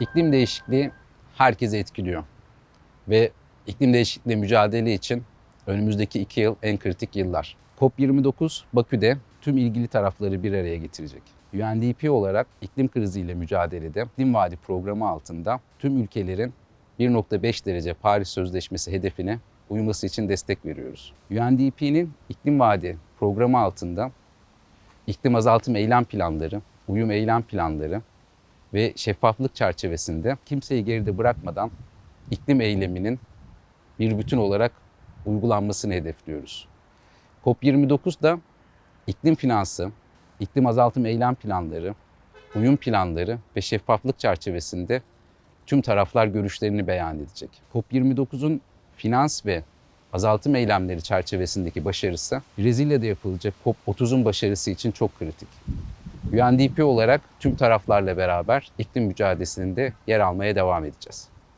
İklim değişikliği herkesi etkiliyor. Ve iklim değişikliği mücadele için önümüzdeki iki yıl en kritik yıllar. COP29 Bakü'de tüm ilgili tarafları bir araya getirecek. UNDP olarak iklim kriziyle mücadelede iklim vadi programı altında tüm ülkelerin 1.5 derece Paris Sözleşmesi hedefine uyması için destek veriyoruz. UNDP'nin iklim vadi programı altında iklim azaltım eylem planları, uyum eylem planları ve şeffaflık çerçevesinde kimseyi geride bırakmadan iklim eyleminin bir bütün olarak uygulanmasını hedefliyoruz. COP29 da iklim finansı, iklim azaltım eylem planları, uyum planları ve şeffaflık çerçevesinde tüm taraflar görüşlerini beyan edecek. COP29'un finans ve azaltım eylemleri çerçevesindeki başarısı Brezilya'da yapılacak COP30'un başarısı için çok kritik. UNDP olarak tüm taraflarla beraber iklim mücadelesinde yer almaya devam edeceğiz.